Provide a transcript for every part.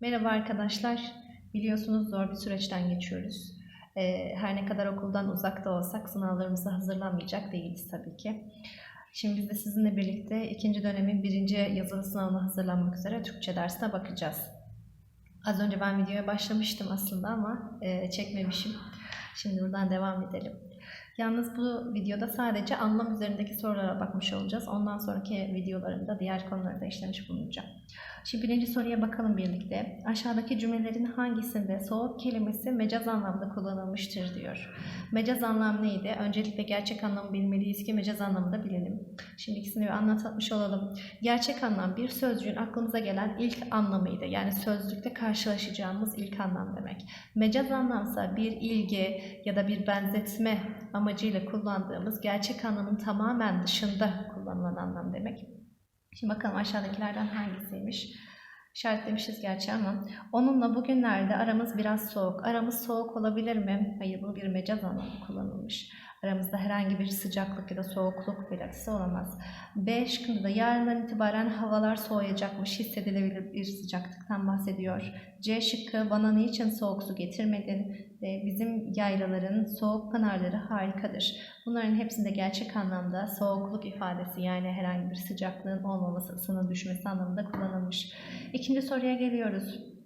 Merhaba arkadaşlar. Biliyorsunuz zor bir süreçten geçiyoruz. Ee, her ne kadar okuldan uzakta olsak sınavlarımıza hazırlanmayacak değiliz tabii ki. Şimdi biz de sizinle birlikte ikinci dönemin birinci yazılı sınavına hazırlanmak üzere Türkçe dersine bakacağız. Az önce ben videoya başlamıştım aslında ama e, çekmemişim. Şimdi buradan devam edelim. Yalnız bu videoda sadece anlam üzerindeki sorulara bakmış olacağız. Ondan sonraki videolarımda diğer konuları da işlemiş bulunacağım. Şimdi birinci soruya bakalım birlikte. Aşağıdaki cümlelerin hangisinde soğuk kelimesi mecaz anlamda kullanılmıştır diyor. Mecaz anlam neydi? Öncelikle gerçek anlamı bilmeliyiz ki mecaz anlamı da bilelim. Şimdi ikisini bir anlatmış olalım. Gerçek anlam bir sözcüğün aklımıza gelen ilk anlamıydı. Yani sözlükte karşılaşacağımız ilk anlam demek. Mecaz anlamsa bir ilgi ya da bir benzetme amacıyla kullandığımız gerçek anlamın tamamen dışında kullanılan anlam demek. Şimdi bakalım aşağıdakilerden hangisiymiş? İşaretlemişiz gerçi ama onunla bugünlerde aramız biraz soğuk. Aramız soğuk olabilir mi? Hayır bu bir mecaz anlamı kullanılmış. Aramızda herhangi bir sıcaklık ya da soğukluk belirtisi olamaz. B şıkkında da yarından itibaren havalar soğuyacakmış hissedilebilir bir sıcaklıktan bahsediyor. C şıkkı bana niçin soğuk su getirmedin? E, bizim yaylaların soğuk pınarları harikadır. Bunların hepsinde gerçek anlamda soğukluk ifadesi yani herhangi bir sıcaklığın olmaması, ısının düşmesi anlamında kullanılmış. İkinci soruya geliyoruz.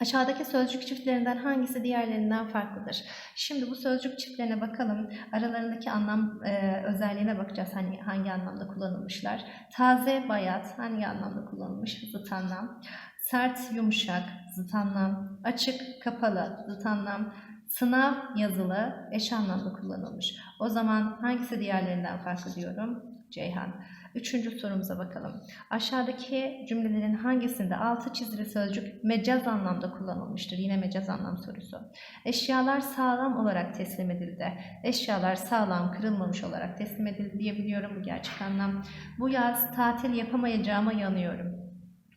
Aşağıdaki sözcük çiftlerinden hangisi diğerlerinden farklıdır? Şimdi bu sözcük çiftlerine bakalım. Aralarındaki anlam e, özelliğine bakacağız. Hani hangi anlamda kullanılmışlar? Taze, bayat hangi anlamda kullanılmış? Zıt anlam. Sert, yumuşak, zıt anlam. Açık, kapalı, zıt anlam. Sınav, yazılı, eş anlamda kullanılmış. O zaman hangisi diğerlerinden farklı diyorum? Ceyhan. Üçüncü sorumuza bakalım. Aşağıdaki cümlelerin hangisinde altı çizili sözcük mecaz anlamda kullanılmıştır? Yine mecaz anlam sorusu. Eşyalar sağlam olarak teslim edildi. Eşyalar sağlam, kırılmamış olarak teslim edildi diyebiliyorum bu gerçek anlam. Bu yaz tatil yapamayacağıma yanıyorum.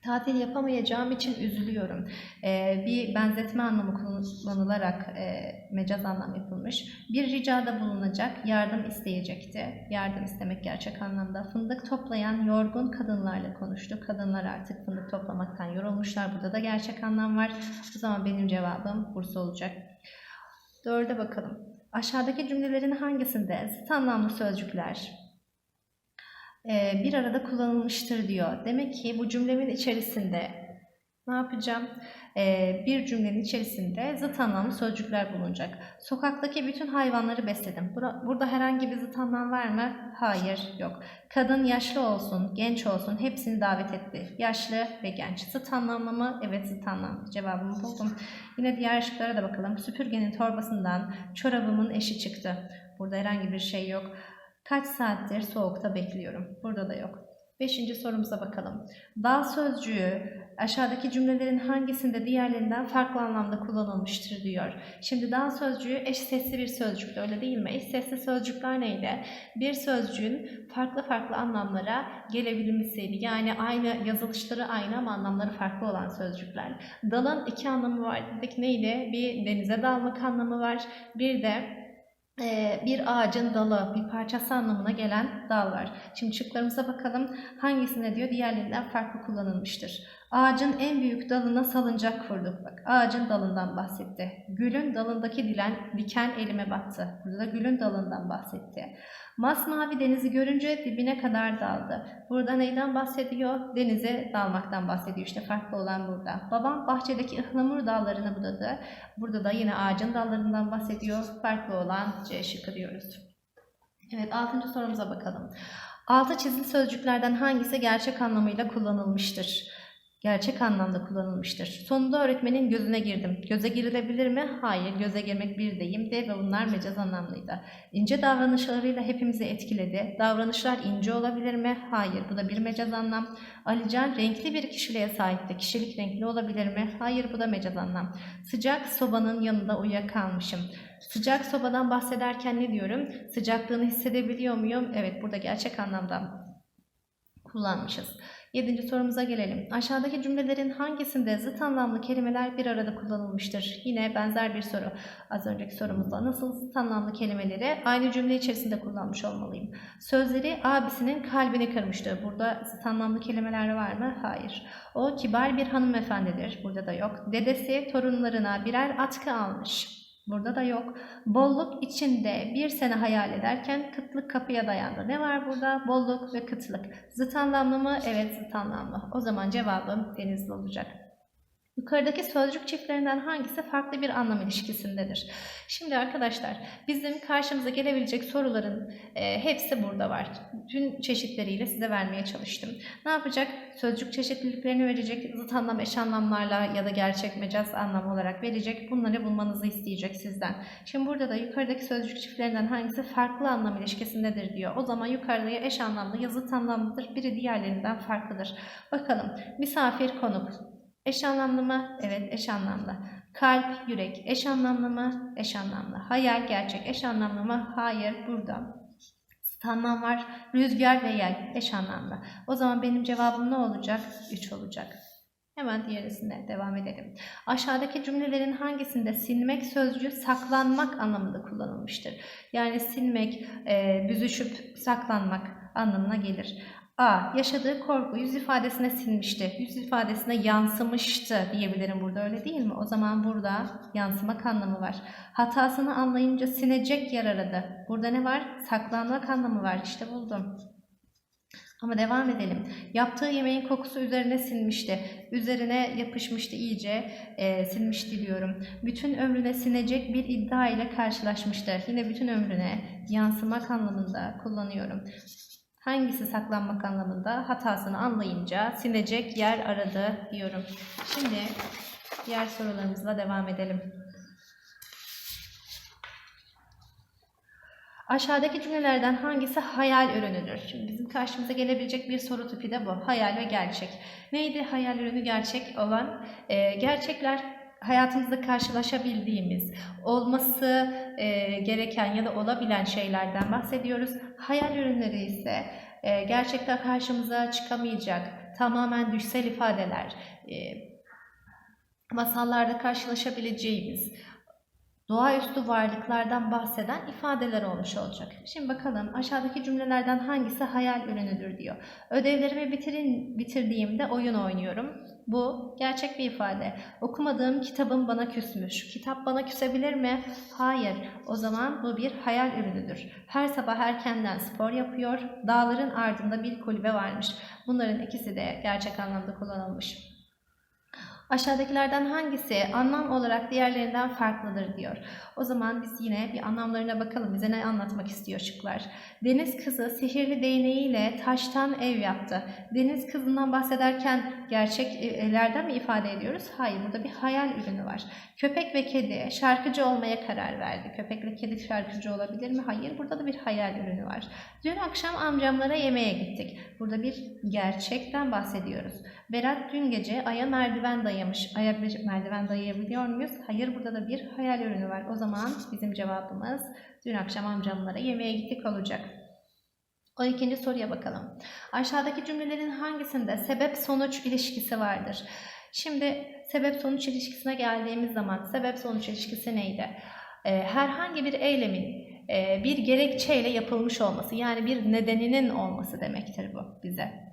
Tatil yapamayacağım için üzülüyorum. Ee, bir benzetme anlamı kullanılarak e, mecaz anlam yapılmış. Bir ricada bulunacak, yardım isteyecekti. Yardım istemek gerçek anlamda. Fındık toplayan yorgun kadınlarla konuştu. Kadınlar artık fındık toplamaktan yorulmuşlar. Burada da gerçek anlam var. O zaman benim cevabım Bursa olacak. Dörde bakalım. Aşağıdaki cümlelerin hangisinde zıt anlamlı sözcükler bir arada kullanılmıştır diyor. Demek ki bu cümlemin içerisinde ne yapacağım? E, bir cümlenin içerisinde zıt anlamlı sözcükler bulunacak. Sokaktaki bütün hayvanları besledim. Burada herhangi bir zıt anlam var mı? Hayır, yok. Kadın yaşlı olsun, genç olsun hepsini davet etti. Yaşlı ve genç. Zıt anlamlı mı? Evet zıt anlamlı. Cevabımı buldum. Yine diğer şıklara da bakalım. Süpürgenin torbasından çorabımın eşi çıktı. Burada herhangi bir şey yok. Kaç saattir soğukta bekliyorum? Burada da yok. Beşinci sorumuza bakalım. Dal sözcüğü aşağıdaki cümlelerin hangisinde diğerlerinden farklı anlamda kullanılmıştır diyor. Şimdi dal sözcüğü eş sesli bir sözcüktü öyle değil mi? Eş sesli sözcükler neydi? Bir sözcüğün farklı farklı anlamlara gelebilmesiydi. Yani aynı yazılışları aynı ama anlamları farklı olan sözcükler. Dalın iki anlamı var dedik neydi? Bir denize dalmak anlamı var. Bir de bir ağacın dalı, bir parçası anlamına gelen dal var. Şimdi şıklarımıza bakalım. Hangisine diyor diğerlerinden farklı kullanılmıştır. Ağacın en büyük dalına salıncak kurduk. Bak ağacın dalından bahsetti. Gülün dalındaki dilen, diken elime battı. Burada da gülün dalından bahsetti. Masmavi denizi görünce dibine kadar daldı. Burada neyden bahsediyor? Denize dalmaktan bahsediyor. İşte farklı olan burada. Babam bahçedeki ıhlamur dallarını budadı. Burada da yine ağacın dallarından bahsediyor. Farklı olan C şıkkı diyoruz. Evet altıncı sorumuza bakalım. Altı çizili sözcüklerden hangisi gerçek anlamıyla kullanılmıştır? Gerçek anlamda kullanılmıştır. Sonunda öğretmenin gözüne girdim. Göze girilebilir mi? Hayır, göze girmek bir deyim de ve bunlar mecaz anlamlıydı. İnce davranışlarıyla hepimizi etkiledi. Davranışlar ince olabilir mi? Hayır, bu da bir mecaz anlam. Alican renkli bir kişiliğe sahipti. Kişilik renkli olabilir mi? Hayır, bu da mecaz anlam. Sıcak sobanın yanında uyuyakalmışım. Sıcak sobadan bahsederken ne diyorum? Sıcaklığını hissedebiliyor muyum? Evet, burada gerçek anlamda kullanmışız. Yedinci sorumuza gelelim. Aşağıdaki cümlelerin hangisinde zıt anlamlı kelimeler bir arada kullanılmıştır? Yine benzer bir soru. Az önceki sorumuzda nasıl zıt anlamlı kelimeleri aynı cümle içerisinde kullanmış olmalıyım? Sözleri abisinin kalbini kırmıştı. Burada zıt anlamlı kelimeler var mı? Hayır. O kibar bir hanımefendidir. Burada da yok. Dedesi torunlarına birer atkı almış. Burada da yok. Bolluk içinde bir sene hayal ederken kıtlık kapıya dayandı. Ne var burada? Bolluk ve kıtlık. Zıt anlamlı mı? Evet zıt anlamlı. O zaman cevabım denizli olacak. Yukarıdaki sözcük çiftlerinden hangisi farklı bir anlam ilişkisindedir? Şimdi arkadaşlar bizim karşımıza gelebilecek soruların e, hepsi burada var. Tüm çeşitleriyle size vermeye çalıştım. Ne yapacak? Sözcük çeşitliliklerini verecek, zıt anlam eş anlamlarla ya da gerçek mecaz anlam olarak verecek. Bunları bulmanızı isteyecek sizden. Şimdi burada da yukarıdaki sözcük çiftlerinden hangisi farklı anlam ilişkisindedir diyor. O zaman yukarıda ya eş anlamlı ya zıt anlamlıdır. Biri diğerlerinden farklıdır. Bakalım. Misafir konuk. Eş anlamlı mı? Evet eş anlamlı. Kalp, yürek eş anlamlı mı? Eş anlamlı. Hayal, gerçek eş anlamlı mı? Hayır burada. Zıt anlam var. Rüzgar ve yel eş anlamlı. O zaman benim cevabım ne olacak? 3 olacak. Hemen diğerisine devam edelim. Aşağıdaki cümlelerin hangisinde silmek sözcüğü saklanmak anlamında kullanılmıştır? Yani silmek, e, büzüşüp saklanmak anlamına gelir. A. Yaşadığı korku yüz ifadesine silmişti. Yüz ifadesine yansımıştı diyebilirim burada öyle değil mi? O zaman burada yansımak anlamı var. Hatasını anlayınca sinecek yer aradı. Burada ne var? Saklanmak anlamı var. İşte buldum. Ama devam edelim. Yaptığı yemeğin kokusu üzerine sinmişti. Üzerine yapışmıştı iyice. E, silmişti diyorum. Bütün ömrüne sinecek bir iddia ile karşılaşmıştı. Yine bütün ömrüne yansımak anlamında kullanıyorum. Hangisi saklanmak anlamında? Hatasını anlayınca sinecek yer aradı diyorum. Şimdi diğer sorularımızla devam edelim. Aşağıdaki cümlelerden hangisi hayal ürünüdür? Şimdi bizim karşımıza gelebilecek bir soru tipi de bu. Hayal ve gerçek. Neydi hayal ürünü gerçek olan? Ee, gerçekler hayatımızda karşılaşabildiğimiz, olması e, gereken ya da olabilen şeylerden bahsediyoruz. Hayal ürünleri ise e, gerçekten karşımıza çıkamayacak, tamamen düşsel ifadeler, e, masallarda karşılaşabileceğimiz, doğaüstü varlıklardan bahseden ifadeler olmuş olacak. Şimdi bakalım aşağıdaki cümlelerden hangisi hayal ürünüdür diyor. Ödevlerimi bitirin, bitirdiğimde oyun oynuyorum. Bu gerçek bir ifade. Okumadığım kitabım bana küsmüş. Kitap bana küsebilir mi? Hayır. O zaman bu bir hayal ürünüdür. Her sabah erkenden spor yapıyor. Dağların ardında bir kulübe varmış. Bunların ikisi de gerçek anlamda kullanılmış. Aşağıdakilerden hangisi anlam olarak diğerlerinden farklıdır diyor. O zaman biz yine bir anlamlarına bakalım. Bize ne anlatmak istiyor şıklar. Deniz kızı sihirli değneğiyle taştan ev yaptı. Deniz kızından bahsederken gerçeklerden mi ifade ediyoruz? Hayır, burada bir hayal ürünü var. Köpek ve kedi şarkıcı olmaya karar verdi. Köpekle kedi şarkıcı olabilir mi? Hayır, burada da bir hayal ürünü var. Dün akşam amcamlara yemeğe gittik. Burada bir gerçekten bahsediyoruz. Berat dün gece Ay'a merdiven dayamış. Ay'a merdiven dayayabiliyor muyuz? Hayır, burada da bir hayal ürünü var. O zaman bizim cevabımız dün akşam amcamlara yemeğe gittik olacak. 12. soruya bakalım. Aşağıdaki cümlelerin hangisinde sebep sonuç ilişkisi vardır? Şimdi sebep sonuç ilişkisine geldiğimiz zaman sebep sonuç ilişkisi neydi? Ee, herhangi bir eylemin e, bir gerekçeyle yapılmış olması yani bir nedeninin olması demektir bu bize.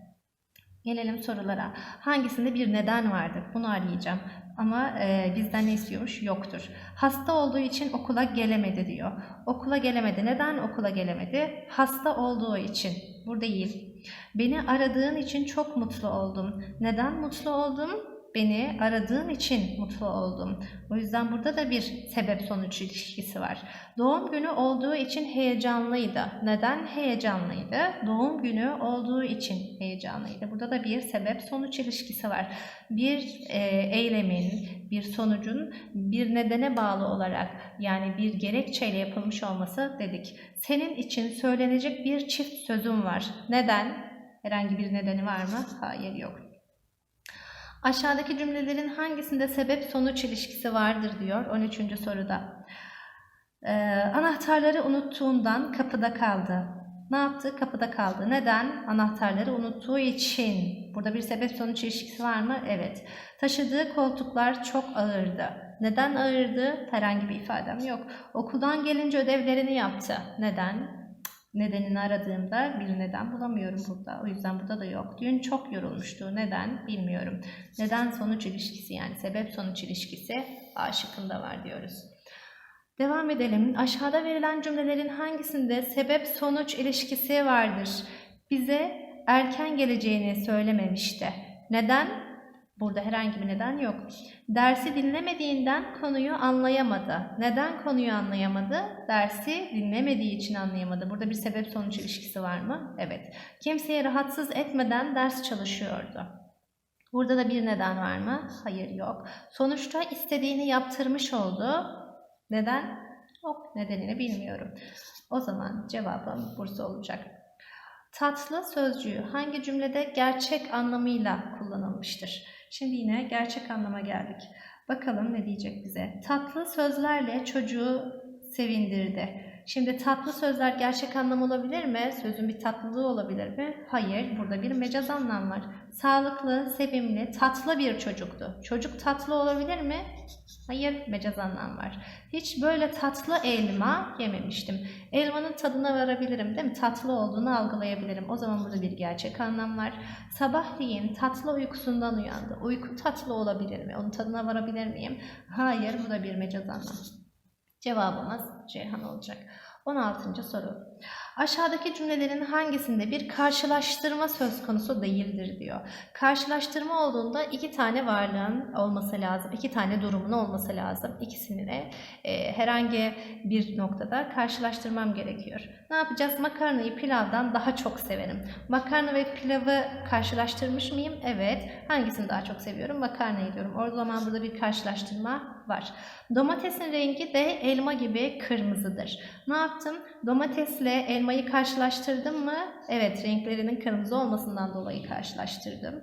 Gelelim sorulara. Hangisinde bir neden vardır? Bunu arayacağım. Ama e, bizden ne istiyormuş? Yoktur. Hasta olduğu için okula gelemedi diyor. Okula gelemedi. Neden okula gelemedi? Hasta olduğu için. Bu değil. Beni aradığın için çok mutlu oldum. Neden mutlu oldum? Beni aradığın için mutlu oldum. O yüzden burada da bir sebep sonuç ilişkisi var. Doğum günü olduğu için heyecanlıydı. Neden heyecanlıydı? Doğum günü olduğu için heyecanlıydı. Burada da bir sebep sonuç ilişkisi var. Bir e, eylemin, bir sonucun bir nedene bağlı olarak yani bir gerekçeyle yapılmış olması dedik. Senin için söylenecek bir çift sözüm var. Neden? Herhangi bir nedeni var mı? Hayır yok. Aşağıdaki cümlelerin hangisinde sebep sonuç ilişkisi vardır diyor 13. soruda. Ee, anahtarları unuttuğundan kapıda kaldı. Ne yaptı? Kapıda kaldı. Neden? Anahtarları unuttuğu için. Burada bir sebep sonuç ilişkisi var mı? Evet. Taşıdığı koltuklar çok ağırdı. Neden ağırdı? Herhangi bir ifadem yok. Okuldan gelince ödevlerini yaptı. Neden? Nedenini aradığımda bir neden bulamıyorum burada. O yüzden burada da yok. Dün çok yorulmuştu. Neden? Bilmiyorum. Neden sonuç ilişkisi yani sebep sonuç ilişkisi A şıkkında var diyoruz. Devam edelim. Aşağıda verilen cümlelerin hangisinde sebep sonuç ilişkisi vardır? Bize erken geleceğini söylememişti. Neden? Burada herhangi bir neden yok. Dersi dinlemediğinden konuyu anlayamadı. Neden konuyu anlayamadı? Dersi dinlemediği için anlayamadı. Burada bir sebep sonuç ilişkisi var mı? Evet. Kimseyi rahatsız etmeden ders çalışıyordu. Burada da bir neden var mı? Hayır yok. Sonuçta istediğini yaptırmış oldu. Neden? Yok nedenini bilmiyorum. O zaman cevabım Bursa olacak. Tatlı sözcüğü hangi cümlede gerçek anlamıyla kullanılmıştır? Şimdi yine gerçek anlama geldik. Bakalım ne diyecek bize. Tatlı sözlerle çocuğu sevindirdi. Şimdi tatlı sözler gerçek anlam olabilir mi? Sözün bir tatlılığı olabilir mi? Hayır, burada bir mecaz anlam var. Sağlıklı, sevimli, tatlı bir çocuktu. Çocuk tatlı olabilir mi? Hayır, mecaz anlam var. Hiç böyle tatlı elma yememiştim. Elmanın tadına varabilirim değil mi? Tatlı olduğunu algılayabilirim. O zaman burada bir gerçek anlam var. Sabahleyin tatlı uykusundan uyandı. Uyku tatlı olabilir mi? Onun tadına varabilir miyim? Hayır, bu da bir mecaz anlam. Cevabımız Ceyhan olacak. 16. soru. Aşağıdaki cümlelerin hangisinde bir karşılaştırma söz konusu değildir diyor. Karşılaştırma olduğunda iki tane varlığın olması lazım. iki tane durumun olması lazım. İkisini de e, herhangi bir noktada karşılaştırmam gerekiyor. Ne yapacağız? Makarnayı pilavdan daha çok severim. Makarna ve pilavı karşılaştırmış mıyım? Evet. Hangisini daha çok seviyorum? Makarnayı diyorum. O zaman burada bir karşılaştırma var. Domatesin rengi de elma gibi kırmızıdır. Ne yaptım? Domatesle elmayı karşılaştırdım mı? Evet, renklerinin kırmızı olmasından dolayı karşılaştırdım.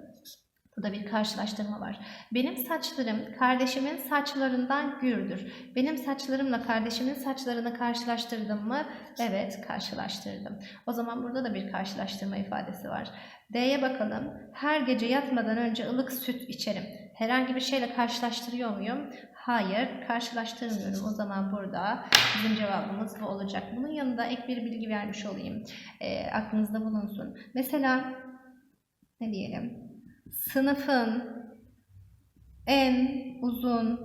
Burada bir karşılaştırma var. Benim saçlarım kardeşimin saçlarından gürdür. Benim saçlarımla kardeşimin saçlarını karşılaştırdım mı? Evet, karşılaştırdım. O zaman burada da bir karşılaştırma ifadesi var. D'ye bakalım. Her gece yatmadan önce ılık süt içerim. Herhangi bir şeyle karşılaştırıyor muyum? Hayır, karşılaştırmıyorum. O zaman burada bizim cevabımız bu olacak. Bunun yanında ek bir bilgi vermiş olayım. E, aklınızda bulunsun. Mesela ne diyelim? Sınıfın en uzun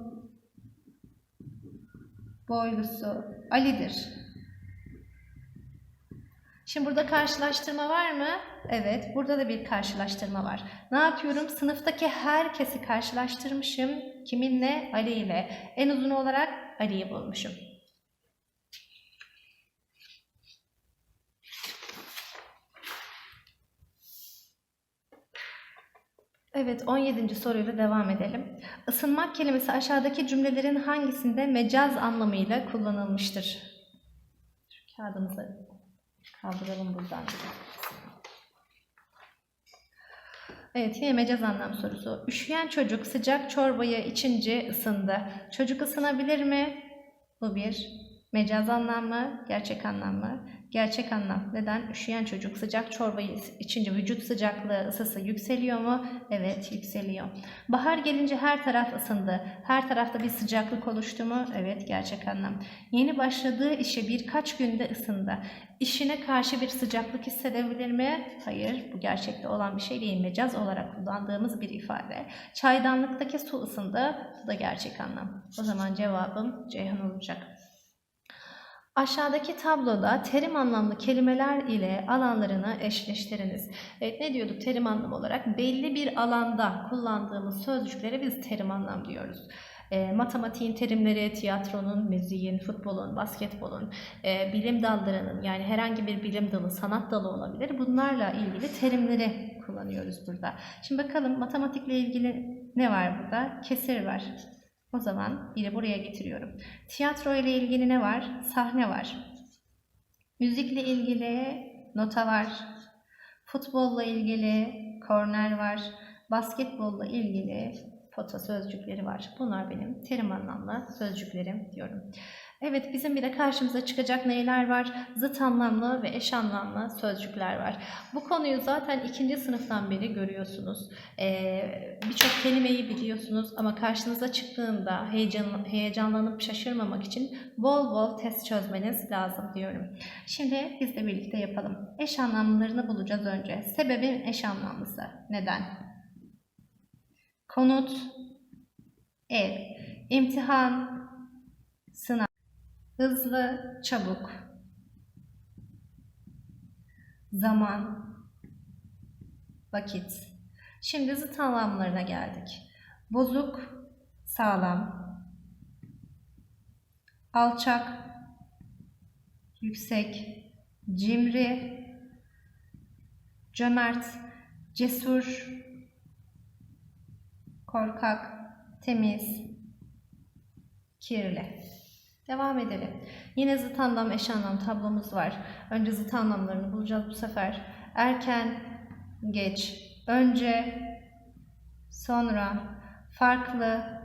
boylusu Ali'dir. Şimdi burada karşılaştırma var mı? Evet, burada da bir karşılaştırma var. Ne yapıyorum? Sınıftaki herkesi karşılaştırmışım. Kiminle? Ali ile. En uzun olarak Ali'yi bulmuşum. Evet, 17. soruyla devam edelim. Isınmak kelimesi aşağıdaki cümlelerin hangisinde mecaz anlamıyla kullanılmıştır? Şu kağıdımızı kaldıralım buradan. Evet yine mecaz anlam sorusu. Üşüyen çocuk sıcak çorbayı içince ısındı. Çocuk ısınabilir mi? Bu bir mecaz anlam mı? Gerçek anlam mı? Gerçek anlam. Neden? Üşüyen çocuk sıcak çorbayı içince vücut sıcaklığı, ısısı yükseliyor mu? Evet yükseliyor. Bahar gelince her taraf ısındı. Her tarafta bir sıcaklık oluştu mu? Evet gerçek anlam. Yeni başladığı işe birkaç günde ısındı. İşine karşı bir sıcaklık hissedebilir mi? Hayır, bu gerçekte olan bir şey değil. Mecaz olarak kullandığımız bir ifade. Çaydanlıktaki su ısındı. Bu da gerçek anlam. O zaman cevabım Ceyhan olacak. Aşağıdaki tabloda terim anlamlı kelimeler ile alanlarını eşleştiriniz. Evet ne diyorduk terim anlam olarak? Belli bir alanda kullandığımız sözcüklere biz terim anlam diyoruz. E, matematiğin terimleri, tiyatronun, müziğin, futbolun, basketbolun, e, bilim dallarının yani herhangi bir bilim dalı, sanat dalı olabilir. Bunlarla ilgili terimleri kullanıyoruz burada. Şimdi bakalım matematikle ilgili ne var burada? Kesir var. O zaman biri buraya getiriyorum. Tiyatro ile ilgili ne var? Sahne var. Müzikle ilgili nota var. Futbolla ilgili korner var. Basketbolla ilgili pota sözcükleri var. Bunlar benim terim anlamlı sözcüklerim diyorum. Evet bizim bir de karşımıza çıkacak neyler var? Zıt anlamlı ve eş anlamlı sözcükler var. Bu konuyu zaten ikinci sınıftan beri görüyorsunuz. Ee, Birçok kelimeyi biliyorsunuz ama karşınıza çıktığında heyecan, heyecanlanıp şaşırmamak için bol bol test çözmeniz lazım diyorum. Şimdi biz de birlikte yapalım. Eş anlamlarını bulacağız önce. Sebebin eş anlamlısı. Neden? Konut, ev, imtihan, sınav, hızlı, çabuk, zaman, vakit. Şimdi zıt anlamlarına geldik. Bozuk, sağlam, alçak, yüksek, cimri, cömert, cesur, korkak, temiz, kirli. Devam edelim. Yine zıt anlam, eş anlam tablomuz var. Önce zıt anlamlarını bulacağız bu sefer. Erken, geç, önce, sonra, farklı,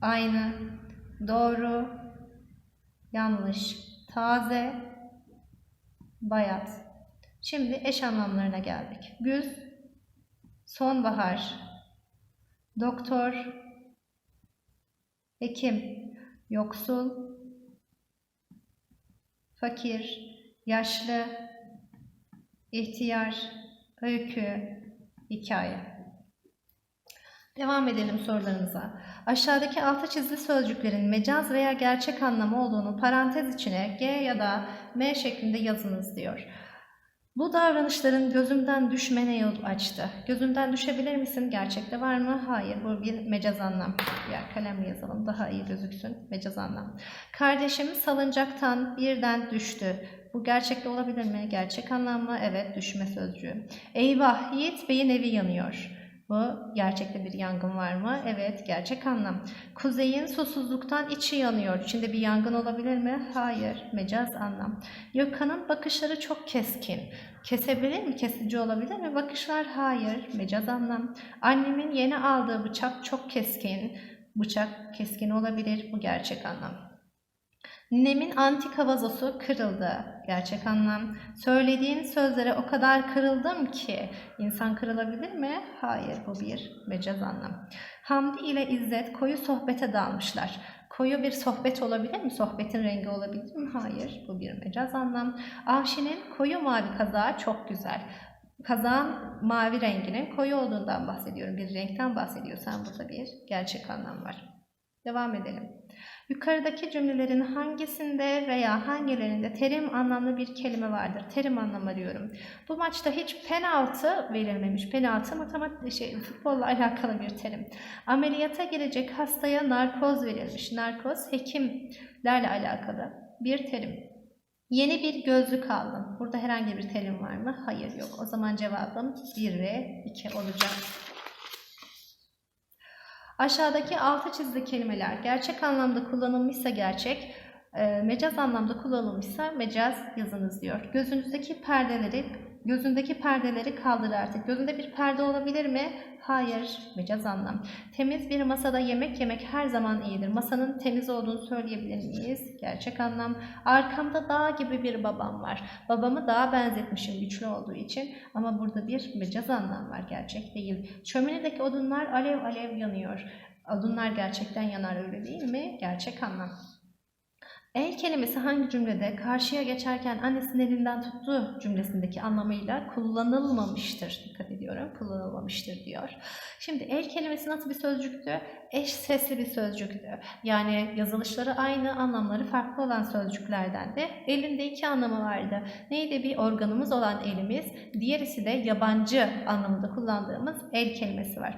aynı, doğru, yanlış, taze, bayat. Şimdi eş anlamlarına geldik. Güz, sonbahar, doktor, hekim, yoksul, fakir, yaşlı, ihtiyar, öykü, hikaye. Devam edelim sorularımıza. Aşağıdaki altı çizili sözcüklerin mecaz veya gerçek anlamı olduğunu parantez içine G ya da M şeklinde yazınız diyor. Bu davranışların gözümden düşmene yol açtı. Gözümden düşebilir misin? Gerçekte var mı? Hayır. Bu bir mecaz anlam. Ya kalemle yazalım daha iyi gözüksün. Mecaz anlam. Kardeşim salıncaktan birden düştü. Bu gerçekte olabilir mi? Gerçek anlam mı? Evet. Düşme sözcüğü. Eyvah Yiğit Bey'in evi yanıyor. Bu gerçekte bir yangın var mı? Evet, gerçek anlam. Kuzey'in susuzluktan içi yanıyor. İçinde bir yangın olabilir mi? Hayır, mecaz anlam. Gökhan'ın bakışları çok keskin. Kesebilir mi? Kesici olabilir mi? Bakışlar hayır, mecaz anlam. Annemin yeni aldığı bıçak çok keskin. Bıçak keskin olabilir. Bu gerçek anlam. Ninemin antika vazosu kırıldı. Gerçek anlam. Söylediğin sözlere o kadar kırıldım ki. insan kırılabilir mi? Hayır bu bir mecaz anlam. Hamdi ile İzzet koyu sohbete dalmışlar. Koyu bir sohbet olabilir mi? Sohbetin rengi olabilir mi? Hayır. Bu bir mecaz anlam. Avşi'nin koyu mavi kazağı çok güzel. Kazağın mavi renginin koyu olduğundan bahsediyorum. Bir renkten bahsediyorsam burada bir gerçek anlam var. Devam edelim. Yukarıdaki cümlelerin hangisinde veya hangilerinde terim anlamlı bir kelime vardır? Terim anlamı diyorum. Bu maçta hiç penaltı verilmemiş. Penaltı matematik şey, futbolla alakalı bir terim. Ameliyata girecek hastaya narkoz verilmiş. Narkoz hekimlerle alakalı bir terim. Yeni bir gözlük aldım. Burada herhangi bir terim var mı? Hayır yok. O zaman cevabım 1 ve 2 olacak. Aşağıdaki altı çizili kelimeler gerçek anlamda kullanılmışsa gerçek, e, mecaz anlamda kullanılmışsa mecaz yazınız diyor. Gözünüzdeki perdeleri Gözündeki perdeleri kaldır artık. Gözünde bir perde olabilir mi? Hayır. Mecaz anlam. Temiz bir masada yemek yemek her zaman iyidir. Masanın temiz olduğunu söyleyebilir miyiz? Gerçek anlam. Arkamda dağ gibi bir babam var. Babamı dağa benzetmişim güçlü olduğu için. Ama burada bir mecaz anlam var. Gerçek değil. Şöminedeki odunlar alev alev yanıyor. Odunlar gerçekten yanar öyle değil mi? Gerçek anlam. El kelimesi hangi cümlede karşıya geçerken annesinin elinden tuttuğu cümlesindeki anlamıyla kullanılmamıştır. Dikkat ediyorum. Kullanılmamıştır diyor. Şimdi el kelimesi nasıl bir sözcüktü? Eş sesli bir sözcüktü. Yani yazılışları aynı, anlamları farklı olan sözcüklerden de elinde iki anlamı vardı. Neydi? Bir organımız olan elimiz, diğerisi de yabancı anlamında kullandığımız el kelimesi var.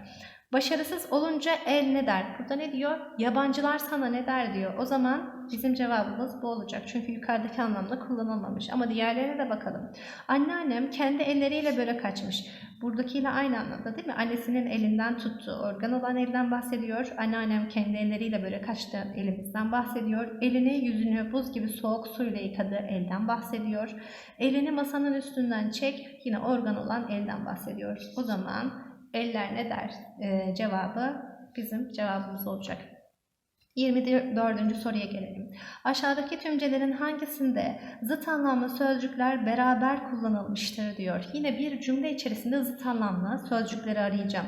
Başarısız olunca el ne der? Burada ne diyor? Yabancılar sana ne der diyor. O zaman bizim cevabımız bu olacak. Çünkü yukarıdaki anlamda kullanılmamış. Ama diğerlerine de bakalım. Anneannem kendi elleriyle börek açmış. Buradakiyle aynı anlamda değil mi? Annesinin elinden tuttuğu organ olan elden bahsediyor. Anneannem kendi elleriyle börek açtı elimizden bahsediyor. Elini yüzünü buz gibi soğuk suyla yıkadığı elden bahsediyor. Elini masanın üstünden çek yine organ olan elden bahsediyor. O zaman Eller ne der? Ee, cevabı bizim cevabımız olacak. 24. soruya gelelim. Aşağıdaki tümcelerin hangisinde zıt anlamlı sözcükler beraber kullanılmıştır diyor. Yine bir cümle içerisinde zıt anlamlı sözcükleri arayacağım.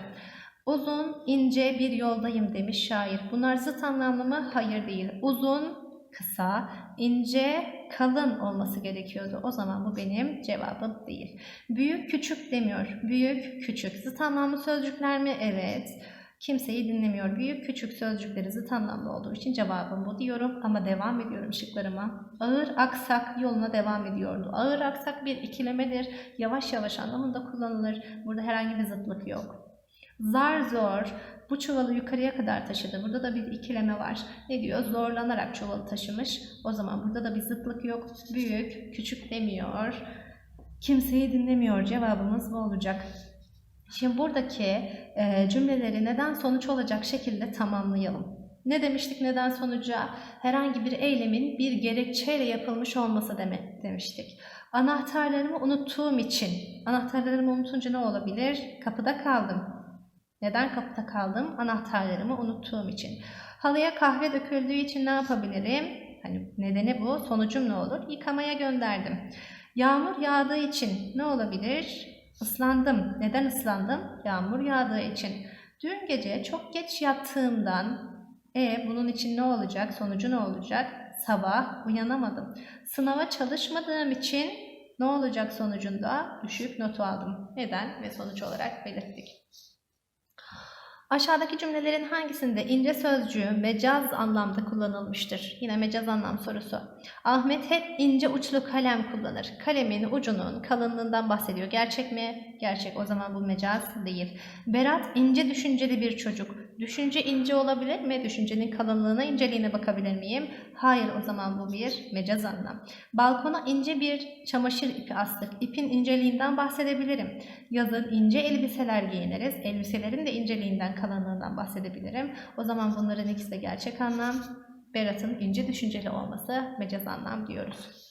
Uzun, ince bir yoldayım demiş şair. Bunlar zıt anlamlı mı? Hayır değil. Uzun, kısa, ince, kalın olması gerekiyordu. O zaman bu benim cevabım değil. Büyük, küçük demiyor. Büyük, küçük. Zıt anlamlı sözcükler mi? Evet. Kimseyi dinlemiyor. Büyük, küçük sözcükleri zıt anlamlı olduğu için cevabım bu diyorum. Ama devam ediyorum şıklarıma. Ağır, aksak yoluna devam ediyordu. Ağır, aksak bir ikilemedir. Yavaş yavaş anlamında kullanılır. Burada herhangi bir zıtlık yok. Zar zor bu çuvalı yukarıya kadar taşıdı. Burada da bir ikileme var. Ne diyor? Zorlanarak çuvalı taşımış. O zaman burada da bir zıtlık yok. Büyük, küçük demiyor. Kimseyi dinlemiyor. Cevabımız bu olacak. Şimdi buradaki e, cümleleri neden sonuç olacak şekilde tamamlayalım. Ne demiştik neden sonuca? Herhangi bir eylemin bir gerekçeyle yapılmış olması demek demiştik. Anahtarlarımı unuttuğum için, anahtarlarımı unutunca ne olabilir? Kapıda kaldım. Neden kapıda kaldım? Anahtarlarımı unuttuğum için. Halıya kahve döküldüğü için ne yapabilirim? Hani nedeni bu. Sonucum ne olur? Yıkamaya gönderdim. Yağmur yağdığı için ne olabilir? Islandım. Neden ıslandım? Yağmur yağdığı için. Dün gece çok geç yattığımdan e bunun için ne olacak? Sonucu ne olacak? Sabah uyanamadım. Sınava çalışmadığım için ne olacak sonucunda? Düşük not aldım. Neden? Ve sonuç olarak belirttik. Aşağıdaki cümlelerin hangisinde ince sözcüğü mecaz anlamda kullanılmıştır? Yine mecaz anlam sorusu. Ahmet hep ince uçlu kalem kullanır. Kalemin ucunun kalınlığından bahsediyor. Gerçek mi? Gerçek. O zaman bu mecaz değil. Berat ince düşünceli bir çocuk. Düşünce ince olabilir mi? Düşüncenin kalınlığına, inceliğine bakabilir miyim? Hayır o zaman bu bir mecaz anlam. Balkona ince bir çamaşır ipi astık. İpin inceliğinden bahsedebilirim. Yazın ince elbiseler giyiniriz. Elbiselerin de inceliğinden, kalınlığından bahsedebilirim. O zaman bunların ikisi de gerçek anlam. Berat'ın ince düşünceli olması mecaz anlam diyoruz.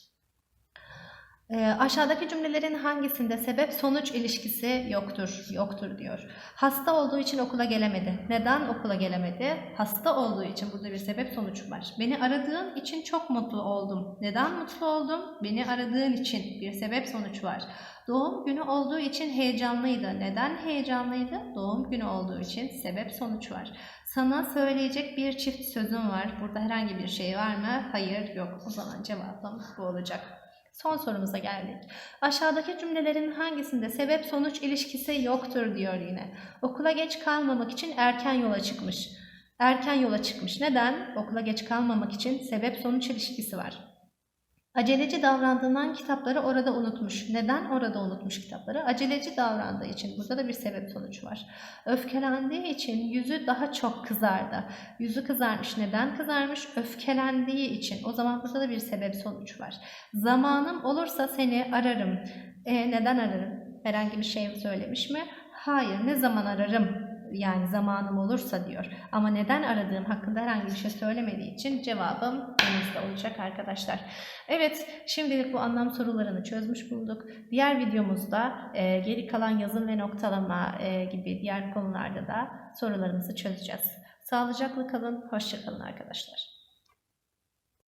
E, aşağıdaki cümlelerin hangisinde sebep sonuç ilişkisi yoktur? Yoktur diyor. Hasta olduğu için okula gelemedi. Neden okula gelemedi? Hasta olduğu için burada bir sebep sonuç var. Beni aradığın için çok mutlu oldum. Neden mutlu oldum? Beni aradığın için bir sebep sonuç var. Doğum günü olduğu için heyecanlıydı. Neden heyecanlıydı? Doğum günü olduğu için sebep sonuç var. Sana söyleyecek bir çift sözüm var. Burada herhangi bir şey var mı? Hayır, yok. O zaman cevabım bu olacak. Son sorumuza geldik. Aşağıdaki cümlelerin hangisinde sebep sonuç ilişkisi yoktur diyor yine. Okula geç kalmamak için erken yola çıkmış. Erken yola çıkmış. Neden? Okula geç kalmamak için sebep sonuç ilişkisi var. Aceleci davrandığından kitapları orada unutmuş. Neden orada unutmuş kitapları? Aceleci davrandığı için. Burada da bir sebep sonuç var. Öfkelendiği için yüzü daha çok kızardı. Yüzü kızarmış. Neden kızarmış? Öfkelendiği için. O zaman burada da bir sebep sonuç var. Zamanım olursa seni ararım. E, neden ararım? Herhangi bir şey söylemiş mi? Hayır. Ne zaman ararım? Yani zamanım olursa diyor. Ama neden aradığım hakkında herhangi bir şey söylemediği için cevabım denizde olacak arkadaşlar. Evet şimdilik bu anlam sorularını çözmüş bulduk. Diğer videomuzda e, geri kalan yazım ve noktalama e, gibi diğer konularda da sorularımızı çözeceğiz. Sağlıcakla kalın, hoşçakalın arkadaşlar.